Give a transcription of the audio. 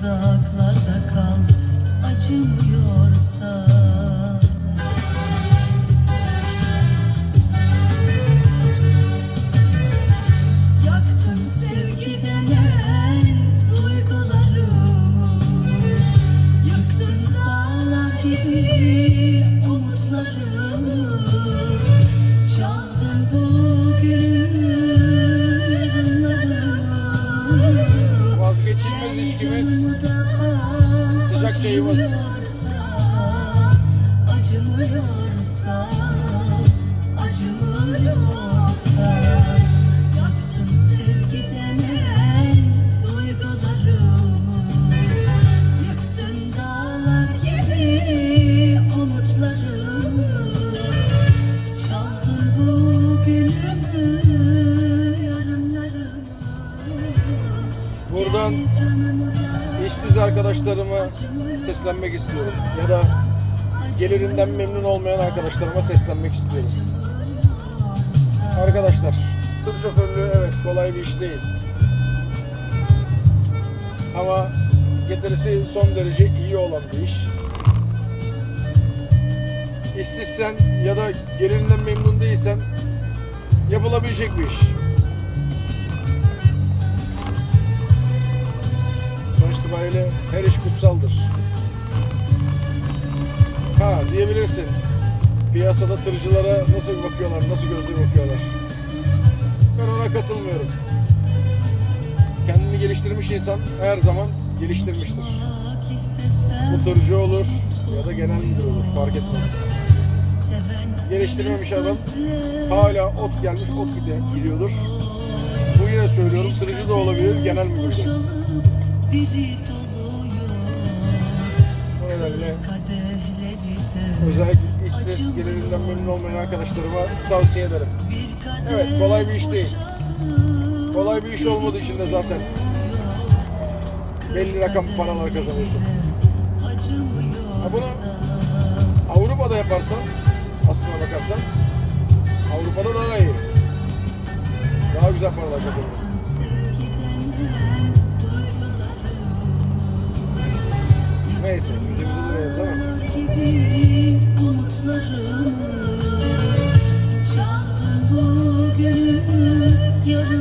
uzaklarda kal acımıyorsa. Yaktın sevgi denen duygularımı. Yıktın dağlar gibi umutlarımı. Çaldın yarınlarımı Vazgeçilmez ilişkimiz, Buradan işsiz arkadaşlarıma seslenmek istiyorum. Ya da gelirinden memnun olmayan arkadaşlarıma seslenmek istiyorum. Arkadaşlar, tır şoförlüğü evet kolay bir iş değil. Ama getirisi son derece iyi olan bir iş. İşsizsen ya da gelirinden memnun değilsen yapılabilecek bir iş. Ha diyebilirsin. Piyasada tırcılara nasıl bakıyorlar, nasıl gözle bakıyorlar. Ben ona katılmıyorum. Kendini geliştirmiş insan her zaman geliştirmiştir. Bu tırcı olur ya da genel müdür olur fark etmez. Geliştirmemiş adam hala ot gelmiş ot gidiyordur. Bu yine söylüyorum tırcı da olabilir genel müdür de. O nedenle Özellikle iş ses gelirinden memnun olmayan arkadaşlarıma tavsiye ederim. Evet kolay bir iş değil. Kolay bir iş olmadığı için de zaten belli rakam paralar kazanıyorsun. Ha bunu Avrupa'da yaparsan aslına bakarsan Avrupa'da daha iyi. Daha güzel paralar kazanıyorsun. Neyse, müziğimizi duyuyoruz değil mi?